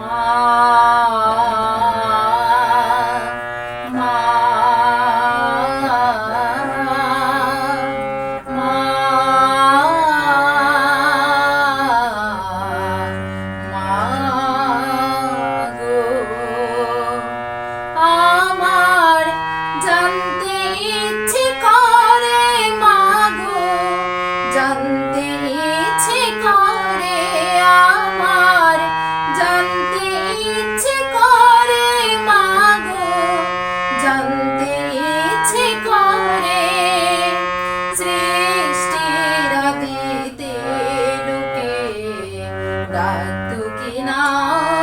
Wow. Rukina. Rukina.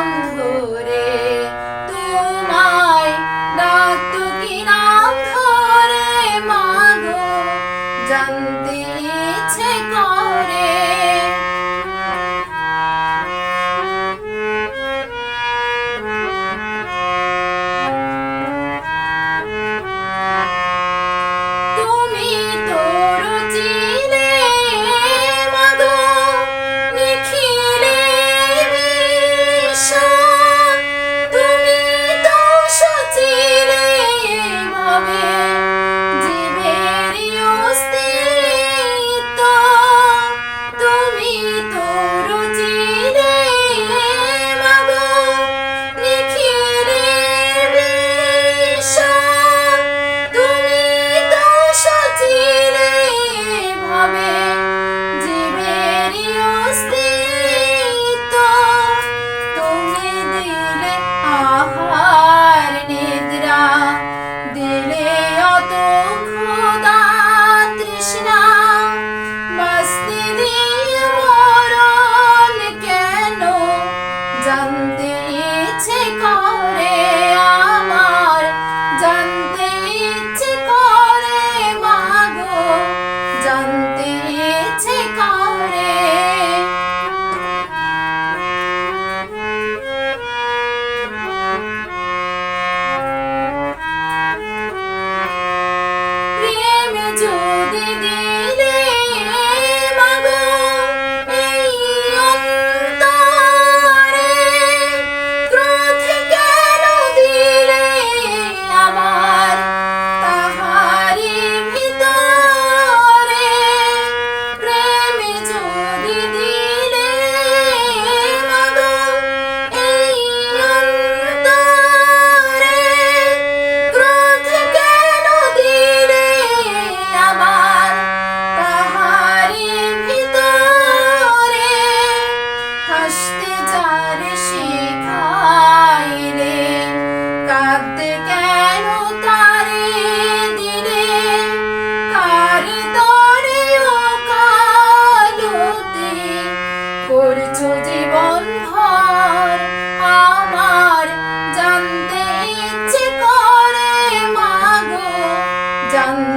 情で出 হাসতে যার শিখাইলে, কাঁদতে কেন তারে দিলে? কার তরে ও কালতে করছ জীবন ভর? আমার জানতে ইচ্ছে করে, মাগো, জানতে